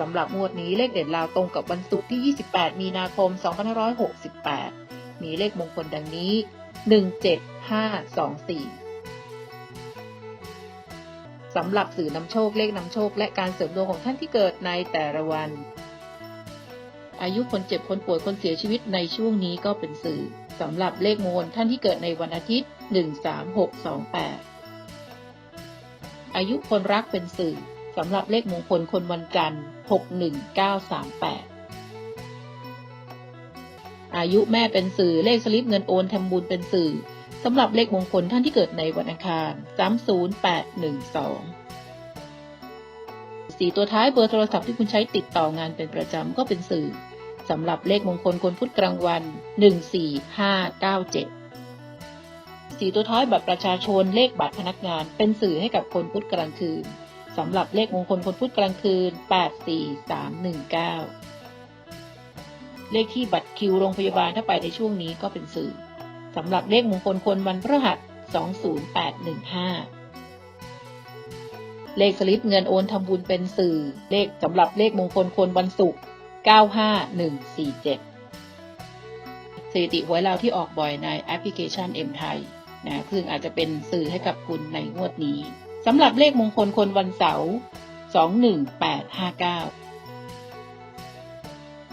สำหรับงวดนี้เลขเด่นลาวตรงกับวันศุกร์ที่ 28 มีนาคม 2568 มีเลขมงคลดังนี้ 17524 สำหรับสื่อนำโชคเลขนำโชค และการเสริมดวงของท่านที่เกิดในแต่ละวัน อายุคนเจ็บคนป่วยคนเสียชีวิตในช่วงนี้ก็เป็นสื่อสำหรับเลขมงคลท่านที่เกิดในวันอาทิตย์ 13628 อายุคนรักเป็นสื่อ สำหรับเลขมงคลคนวันจันทร์ 61938 อายุแม่เป็นสื่อเลขสลิปเงินโอนทำบุญเป็นสื่อสำหรับเลขมงคลท่านที่เกิดในวันอังคาร 30812 สีตัวท้ายเบอร์โทรศัพท์ที่คุณใช้ติดต่องานเป็นประจำก็เป็นสื่อสำหรับเลขมงคลคนพุธกลางวัน 14597สี่ตัวท้ายบัตรประชาชนเลขบัตรพนักงานเป็นสื่อให้กับคนพุธกลางคืน สำหรับเลขมงคลคนพุธกลางคืน 84319 เลขที่บัตรคิวโรงพยาบาลถ้าไปในช่วงนี้ก็เป็นสื่อสำหรับเลขมงคลคนวันพฤหัส 20815 เลขสลิปเงินโอนทำบุญเป็นสื่อ เลขสำหรับเลขมงคลคนวันศุกร์ 95147 สถิติหวยเราวที่ออกบ่อยในแอปพลิเคชัน M ไทยนะซึ่งอาจจะเป็นสื่อให้กับคุณในงวดนี้ สำหรับเลขมงคลคนวันเสาร์ 21859